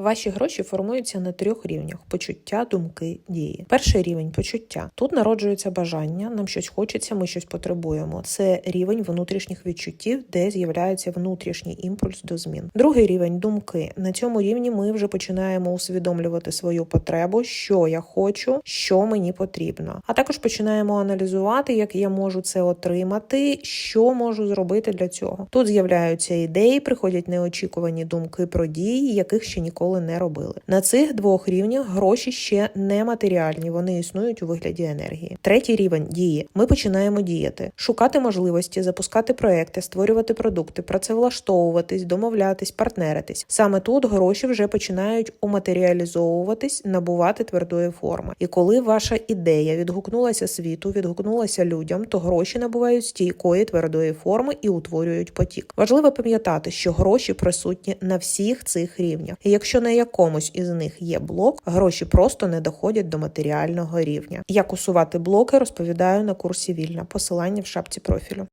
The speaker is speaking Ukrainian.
Ваші гроші формуються на трьох рівнях: почуття, думки, дії. Перший рівень почуття. Тут народжується бажання, нам щось хочеться, ми щось потребуємо. Це рівень внутрішніх відчуттів, де з'являється внутрішній імпульс до змін. Другий рівень думки. На цьому рівні ми вже починаємо усвідомлювати свою потребу, що я хочу, що мені потрібно. А також починаємо аналізувати, як я можу це отримати, що можу зробити для цього. Тут з'являються ідеї, приходять неочікувані думки про дії, яких ще ніколи не робили. На цих двох рівнях гроші ще не матеріальні, вони існують у вигляді енергії. Третій рівень дії. Ми починаємо діяти, шукати можливості, запускати проекти, створювати продукти, працевлаштовуватись, домовлятись, партнеритись. Саме тут гроші вже починають уматеріалізовуватись, набувати твердої форми. І коли ваша ідея відгукнулася світу, відгукнулася людям, то гроші набувають стійкої твердої форми і утворюють потік. Важливо пам'ятати, що гроші присутні на всіх цих рівнях. І на якомусь із них є блок, гроші просто не доходять до матеріального рівня. Як усувати блоки, розповідаю на курсі вільна. Посилання в шапці профілю.